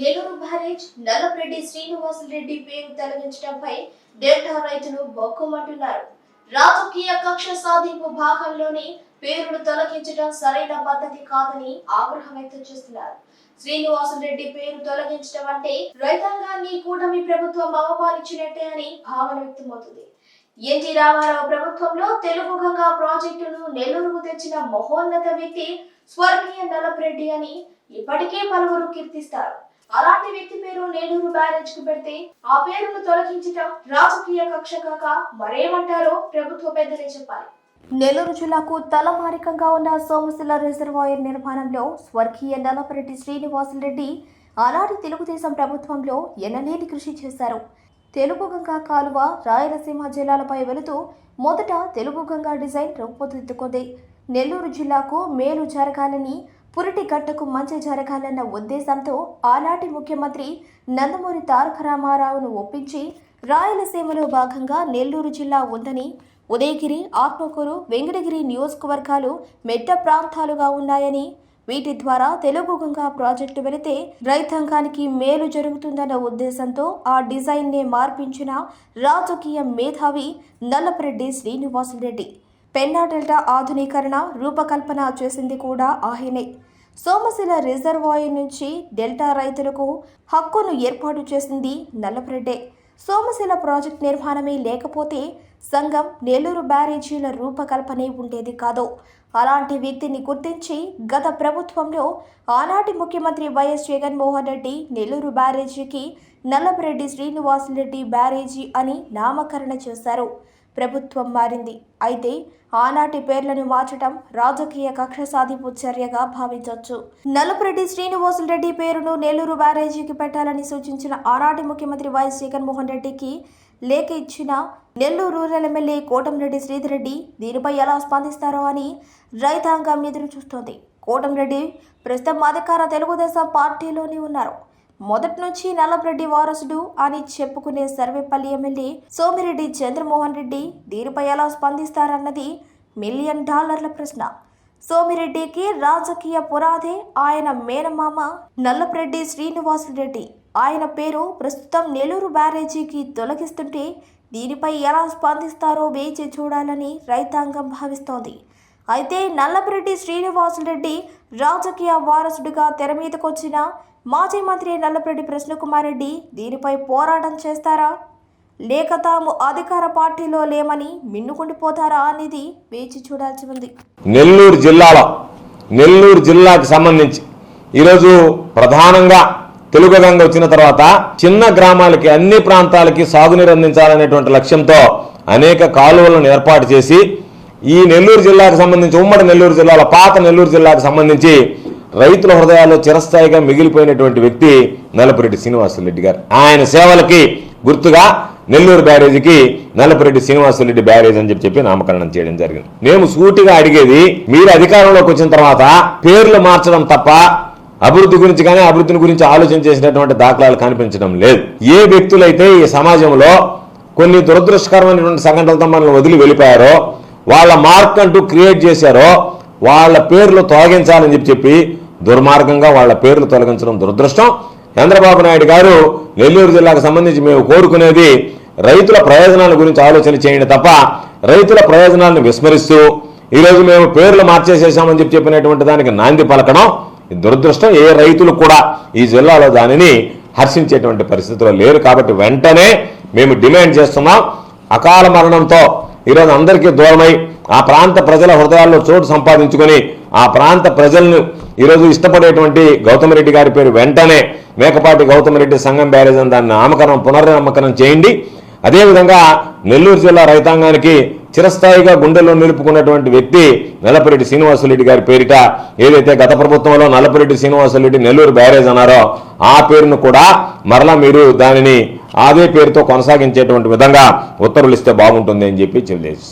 Nellore barrage Srinivasa Srinivasa Reddy పేరు తొలగించడంపై delta రైతులు బొక్కుమంటున్నారు. రాజకీయ కక్ష సాధింపు భాగంలోని పేరును తొలగించడం సరైన పద్ధతి కాదని ఆగ్రహం వ్యక్తం చేస్తున్నారు. శ్రీనివాసరెడ్డి పేరు తొలగించడం అంటే రైతాంగాన్ని కూటమి ప్రభుత్వం అవమానించినట్టే అని భావన వ్యక్తమవుతుంది. ఎన్టీ రామారావు ప్రభుత్వంలో తెలుగు గంగా ప్రాజెక్టును నెల్లూరుకు తెచ్చిన మహోన్నత వ్యక్తి స్వర్గీయ నలపరెడ్డి అని ఇప్పటికే పలువురు కీర్తిస్తారు. అలాంటి వ్యక్తి పేరు నెల్లూరు బ్యారేజ్కు పెడితే ఆ పేరును తొలగించటం రాజకీయ కక్ష కాక మరేమంటారో ప్రభుత్వ పెద్దలే చెప్పాలి. నెల్లూరు జిల్లాకు తలమారికంగా ఉన్న సోమశిల రిజర్వాయర్ నిర్మాణంలో స్వర్గీయ నల్లపరెడ్డి శ్రీనివాసరెడ్డి ఆనాటి తెలుగుదేశం ప్రభుత్వంలో ఎనలేని కృషి చేశారు. తెలుగు గంగా కాలువ రాయలసీమ జిల్లాలపై వెళుతూ మొదట తెలుగు గంగా డిజైన్ రూపుదిద్దుకుంది నెల్లూరు జిల్లాకు మేలు జరగాలని పురిటి గట్టకు మంచి జరగాలన్న ఉద్దేశంతో ఆనాటి ముఖ్యమంత్రి నందమూరి తారక రామారావును ఒప్పించి రాయలసీమలో భాగంగా నెల్లూరు జిల్లా ఉందని ఉదయగిరి ఆత్మకూరు వెంకటగిరి నియోజకవర్గాలు మెట్ట ప్రాంతాలుగా ఉన్నాయని వీటి ద్వారా తెలుగు గంగా ప్రాజెక్టు వెళితే రైతాంగానికి మేలు జరుగుతుందన్న ఉద్దేశంతో ఆ డిజైన్నే మార్పించిన రాజకీయ మేధావి నల్లపరెడ్డి శ్రీనివాసరెడ్డి పెన్నా డెల్టా ఆధునీకరణ రూపకల్పన చేసింది కూడా ఆయనే సోమశిల రిజర్వాయర్ నుంచి డెల్టా రైతులకు హక్కును ఏర్పాటు చేసింది నల్లపరెడ్డే. సోమశిల ప్రాజెక్ట్ నిర్మాణమే లేకపోతే సంఘం నెల్లూరు బ్యారేజీల రూపకల్పనే ఉండేది కాదు. అలాంటి వ్యక్తిని గుర్తించి గత ప్రభుత్వంలో ఆనాటి ముఖ్యమంత్రి వైఎస్ జగన్మోహన్ రెడ్డి నెల్లూరు బ్యారేజీకి నల్లపరెడ్డి శ్రీనివాసరెడ్డి బ్యారేజీ అని నామకరణ చేశారు. ప్రభుత్వం మారింది. అయితే ఆనాటి పేర్లను మార్చడం రాజకీయ కక్ష సాధింపు చర్యగా భావించవచ్చు నల్లపురెడ్డి శ్రీనివాసులరెడ్డి పేరును నెల్లూరు బ్యారేజీకి పెట్టాలని సూచించిన ఆనాటి ముఖ్యమంత్రి వైఎస్ జగన్మోహన్ రెడ్డికి లేఖ ఇచ్చిన నెల్లూరు రూరల్ ఎమ్మెల్యే కోటంరెడ్డి శ్రీధర్ రెడ్డి దీనిపై ఎలా స్పందిస్తారో అని రైతాంగం ఎదురు చూస్తోంది కోటంరెడ్డి ప్రస్తుతం అధికార తెలుగుదేశం పార్టీలోనే ఉన్నారు. మొదటి నుంచి నల్లబ్రెడ్డి వారసుడు అని చెప్పుకునే సర్వేపల్లి ఎమ్మెల్యే సోమిరెడ్డి చంద్రమోహన్ రెడ్డి దీనిపై ఎలా స్పందిస్తారన్నది మిలియన్ డాలర్ల ప్రశ్న. సోమిరెడ్డికి రాజకీయ పురాధే ఆయన మేనమామ నల్లప్రెడ్డి శ్రీనివాసరెడ్డి ఆయన పేరు ప్రస్తుతం నెల్లూరు బ్యారేజీకి తొలగిస్తుంటే దీనిపై ఎలా స్పందిస్తారో వేచి చూడాలని రైతాంగం భావిస్తోంది. అయితే నల్లపరెడ్డి శ్రీనివాసులరెడ్డి రాజకీయ వారసుడిగా తెర మీదకొచ్చిన మాజీ మంత్రి నల్లపరెడ్డి కృష్ణకుమార్ రెడ్డి దీనిపై పోరాటం చేస్తారా? లేక తాము అధికార పార్టీలో లేమని మిన్నుకుండిపోతారా అనేది వేచి చూడాల్సి ఉంది. నెల్లూరు జిల్లాలో నెల్లూరు జిల్లాకి సంబంధించి ఈరోజు ప్రధానంగా తెలుగు గంగ వచ్చిన తర్వాత చిన్న గ్రామాలకి అన్ని ప్రాంతాలకి సాగునీరు అందించాలనేటువంటి లక్ష్యంతో అనేక కాలువలను ఏర్పాటు చేసి ఈ నెల్లూరు జిల్లాకు సంబంధించి ఉమ్మడి నెల్లూరు జిల్లాలో పాత నెల్లూరు జిల్లాకు సంబంధించి రైతుల హృదయాల్లో చిరస్థాయిగా మిగిలిపోయినటువంటి వ్యక్తి నలపరెడ్డి శ్రీనివాసులరెడ్డి గారు. ఆయన సేవలకి గుర్తుగా నెల్లూరు బ్యారేజీకి నల్లపురెడ్డి శ్రీనివాసరెడ్డి బ్యారేజ్ అని చెప్పి చెప్పి నామకరణం చేయడం జరిగింది. మేము సూటిగా అడిగేది మీరు అధికారంలోకి వచ్చిన తర్వాత పేర్లు మార్చడం తప్ప అభివృద్ధి గురించి కానీ అభివృద్ధిని గురించి ఆలోచన చేసినటువంటి దాఖలాలు కనిపించడం లేదు. ఏ వ్యక్తులైతే ఈ సమాజంలో కొన్ని దురదృష్టకరమైనటువంటి సంఘటనలతో మనల్ని వదిలి వెళ్ళిపోయారో వాళ్ళ మార్క్ అంటూ క్రియేట్ చేశారో వాళ్ళ పేర్లు తొలగించాలని చెప్పి చెప్పి దుర్మార్గంగా వాళ్ళ పేర్లు తొలగించడం దురదృష్టం. చంద్రబాబు నాయుడు గారు నెల్లూరు జిల్లాకు సంబంధించి మేము కోరుకునేది రైతుల ప్రయోజనాల గురించి ఆలోచన చేయండి తప్ప రైతుల ప్రయోజనాలను విస్మరిస్తూ ఈరోజు మేము పేర్లు మార్చేసేసామని చెప్పి చెప్పినటువంటి దానికి నాంది పలకడం దురదృష్టం. ఏ రైతులు కూడా ఈ జిల్లాలో దానిని హర్షించేటువంటి పరిస్థితిలో లేరు కాబట్టి వెంటనే మేము డిమాండ్ చేస్తున్నాం. అకాల మరణంతో ఈరోజు అందరికీ దూరమై ఆ ప్రాంత ప్రజల హృదయాల్లో చోటు సంపాదించుకొని ఆ ప్రాంత ప్రజలను ఈరోజు ఇష్టపడేటువంటి గౌతమ్ రెడ్డి గారి పేరు వెంటనే మేకపాటి గౌతమ్ రెడ్డి సంఘం బ్యారేజ్ అని దాన్ని నామకరణం పునర్నామకరణం చేయండి. అదేవిధంగా నెల్లూరు జిల్లా రైతాంగానికి చిరస్థాయిగా గుండెల్లో నిలుపుకున్నటువంటి వ్యక్తి నల్లపరెడ్డి శ్రీనివాసరెడ్డి గారి పేరిట ఏదైతే గత ప్రభుత్వంలో నల్లపరెడ్డి శ్రీనివాసరెడ్డి నెల్లూరు బ్యారేజ్ అన్నారో ఆ పేరును కూడా మరలా మీరు దానిని అదే పేరుతో కొనసాగించేటువంటి విధంగా ఉత్తర్వులు ఇస్తే బాగుంటుంది అని చెప్పి తెలియజేస్తున్నాం